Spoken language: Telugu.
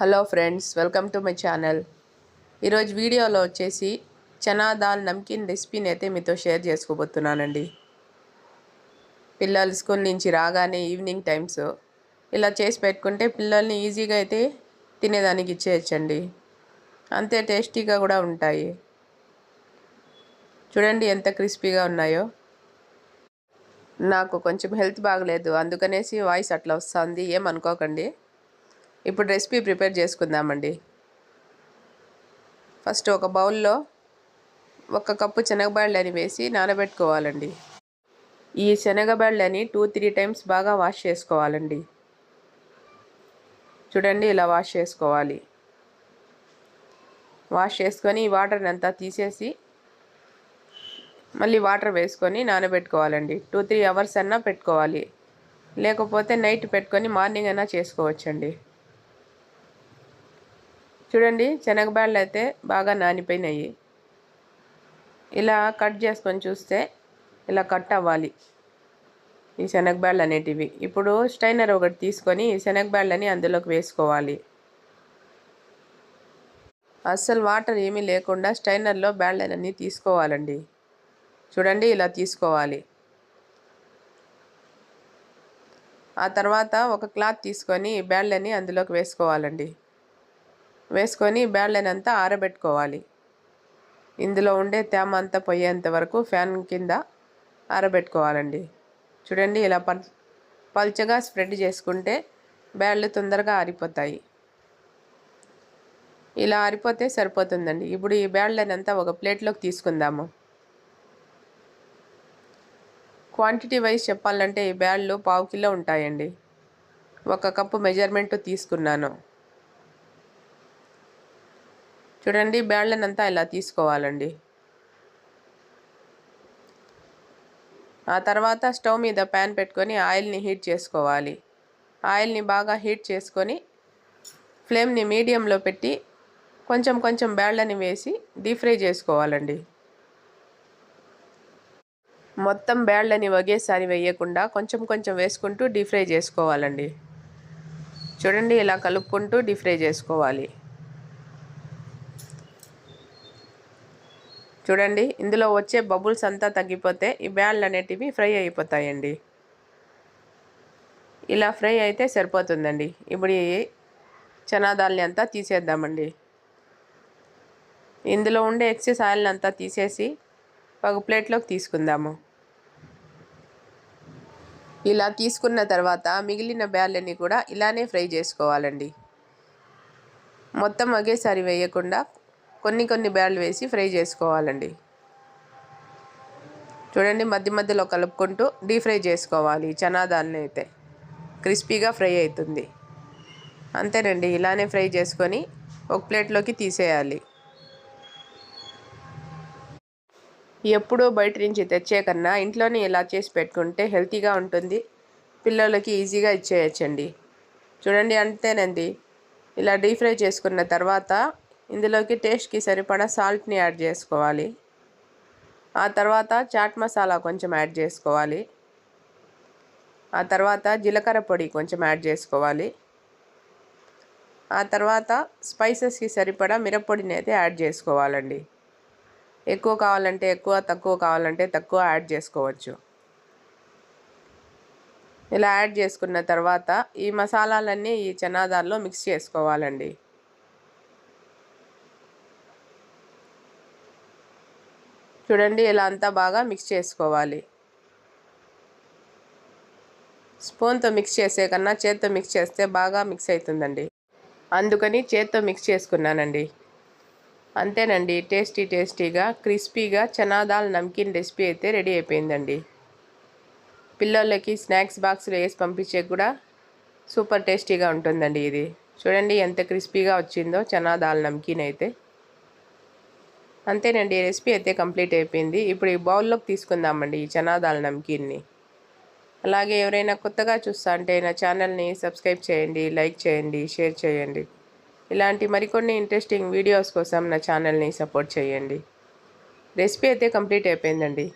Hello friends welcome to my channel. ఈరోజు వీడియోలో వచ్చేసి చనా దాల్ నమ్కిన్ రెసిపీని అయితే మీతో షేర్ చేసుకోబోతున్నానండి. పిల్లలు స్కూల్ నుంచి రాగానే ఈవినింగ్ టైమ్స్ ఇలా చేసి పెట్టుకుంటే పిల్లల్ని ఈజీగా అయితే తినేదానికి ఇచ్చేయచ్చండి. అంతే టేస్టీగా కూడా ఉంటాయి. చూడండి ఎంత క్రిస్పీగా ఉన్నాయో. నాకు కొంచెం హెల్త్ బాగలేదు అందుకనేసి వాయిస్ అట్లా వస్తుంది ఏమనుకోకండి. ఇప్పుడు రెసిపీ ప్రిపేర్ చేసుకుందామండి. ఫస్ట్ ఒక బౌల్లో ఒక కప్పు శనగబాళ్ళని వేసి నానబెట్టుకోవాలండి. ఈ శనగబాళ్ళని టూ త్రీ టైమ్స్ బాగా వాష్ చేసుకోవాలండి. చూడండి ఇలా వాష్ చేసుకోవాలి. వాష్ చేసుకొని ఈ వాటర్ని అంతా తీసేసి మళ్ళీ వాటర్ వేసుకొని నానబెట్టుకోవాలండి. టూ త్రీ అవర్స్ అన్నా పెట్టుకోవాలి. లేకపోతే నైట్ పెట్టుకొని మార్నింగ్ అయినా చేసుకోవచ్చండి. చూడండి శనగబాళ్ళు అయితే బాగా నానిపోయినాయి. ఇలా కట్ చేసుకొని చూస్తే ఇలా కట్ అవ్వాలి ఈ శనగబాళ్ళు అనేటివి. ఇప్పుడు స్టైనర్ ఒకటి తీసుకొని ఈ శనగబాళ్ళని అందులోకి వేసుకోవాలి. అస్సలు వాటర్ ఏమీ లేకుండా స్టైనర్లో బ్యాళ్ళని తీసుకోవాలండి. చూడండి ఇలా తీసుకోవాలి. ఆ తర్వాత ఒక క్లాత్ తీసుకొని ఈ బ్యాళ్ళని అందులోకి వేసుకోవాలండి. వేసుకొని బ్యాళ్ళనంతా ఆరబెట్టుకోవాలి. ఇందులో ఉండే తేమ అంతా పోయేంత వరకు ఫ్యాన్ కింద ఆరబెట్టుకోవాలండి. చూడండి ఇలా పల్ పల్చగా స్ప్రెడ్ చేసుకుంటే బ్యాళ్ళు తొందరగా ఆరిపోతాయి. ఇలా ఆరిపోతే సరిపోతుందండి. ఇప్పుడు ఈ బ్యాళ్ళనంతా ఒక ప్లేట్లోకి తీసుకుందాము. క్వాంటిటీ వైజ్ చెప్పాలంటే ఈ బ్యాళ్ళు పావు కిలో ఉంటాయండి. ఒక కప్పు మెజర్మెంట్ తీసుకున్నాను. చూడండి బ్యాళ్ళనంతా ఇలా తీసుకోవాలండి. ఆ తర్వాత స్టవ్ మీద ప్యాన్ పెట్టుకొని ఆయిల్ని హీట్ చేసుకోవాలి. ఆయిల్ని బాగా హీట్ చేసుకొని ఫ్లేమ్ని మీడియంలో పెట్టి కొంచెం కొంచెం బ్యాళ్ళని వేసి డీప్ ఫ్రై చేసుకోవాలండి. మొత్తం బ్యాళ్ళని ఒకేసారి వేయకుండా కొంచెం కొంచెం వేసుకుంటూ డీప్ ఫ్రై చేసుకోవాలండి. చూడండి ఇలా కలుపుకుంటూ డీప్ ఫ్రై చేసుకోవాలి. చూడండి ఇందులో వచ్చే బబుల్స్ అంతా తగ్గిపోతే ఈ బ్యాళ్ళు అనేటివి ఫ్రై అయిపోతాయండి. ఇలా ఫ్రై అయితే సరిపోతుందండి. ఇప్పుడు చనాదాల్ని అంతా తీసేద్దామండి. ఇందులో ఉండే ఎక్సెస్ ఆయిల్ని అంతా తీసేసి ఒక ప్లేట్లోకి తీసుకుందాము. ఇలా తీసుకున్న తర్వాత మిగిలిన బ్యాళ్ళని కూడా ఇలానే ఫ్రై చేసుకోవాలండి. మొత్తం ఒకేసారి వేయకుండా కొన్ని కొన్ని బ్యాళ్ళు వేసి ఫ్రై చేసుకోవాలండి. చూడండి మధ్య మధ్యలో కలుపుకుంటూ డీప్ ఫ్రై చేసుకోవాలి చనాదాన్ని అయితే. క్రిస్పీగా ఫ్రై అవుతుంది. అంతేనండి ఇలానే ఫ్రై చేసుకొని ఒక ప్లేట్లోకి తీసేయాలి. ఎప్పుడూ బయట నుంచి తెచ్చే కన్నా ఇంట్లోనే ఇలా చేసి పెట్టుకుంటే హెల్తీగా ఉంటుంది. పిల్లలకి ఈజీగా ఇచ్చేయచ్చండి. చూడండి అంతేనండి. ఇలా డీప్ ఫ్రై చేసుకున్న తర్వాత ఇందులోకి టేస్ట్కి సరిపడా సాల్ట్ని యాడ్ చేసుకోవాలి. ఆ తర్వాత చాట్ మసాలా కొంచెం యాడ్ చేసుకోవాలి. ఆ తర్వాత జీలకర్ర పొడి కొంచెం యాడ్ చేసుకోవాలి. ఆ తర్వాత స్పైసెస్కి సరిపడా మిరప్పొడిని అయితే యాడ్ చేసుకోవాలండి. ఎక్కువ కావాలంటే ఎక్కువ తక్కువ కావాలంటే తక్కువ యాడ్ చేసుకోవచ్చు. ఇలా యాడ్ చేసుకున్న తర్వాత ఈ మసాలాలన్నీ ఈ చనాదాల్లో మిక్స్ చేసుకోవాలండి. చూడండి ఇలా అంతా బాగా మిక్స్ చేసుకోవాలి. స్పూన్తో మిక్స్ చేసే కన్నా చేత్తో మిక్స్ చేస్తే బాగా మిక్స్ అవుతుందండి. అందుకని చేత్తో మిక్స్ చేసుకున్నానండి. అంతేనండి టేస్టీ టేస్టీగా క్రిస్పీగా చనాదాల్ నమ్కిన్ రెసిపీ అయితే రెడీ అయిపోయిందండి. పిల్లలకి స్నాక్స్ బాక్స్లో వేసి పంపించే కూడా సూపర్ టేస్టీగా ఉంటుందండి ఇది. చూడండి ఎంత క్రిస్పీగా వచ్చిందో చనాదాల్ నమ్కీన్ అయితే. అంతేనండి రెసిపీ అయితే కంప్లీట్ అయిపోయింది. ఇప్పుడు ఈ బౌల్లోకి తీసుకుందామండి ఈ చనాదాల నమ్కీన్ని. అలాగే ఎవరైనా కొత్తగా చూస్తా అంటే నా ఛానల్ని సబ్స్క్రైబ్ చేయండి లైక్ చేయండి షేర్ చేయండి. ఇలాంటి మరికొన్ని ఇంట్రెస్టింగ్ వీడియోస్ కోసం నా ఛానల్ని సపోర్ట్ చేయండి. రెసిపీ అయితే కంప్లీట్ అయిపోయిందండి.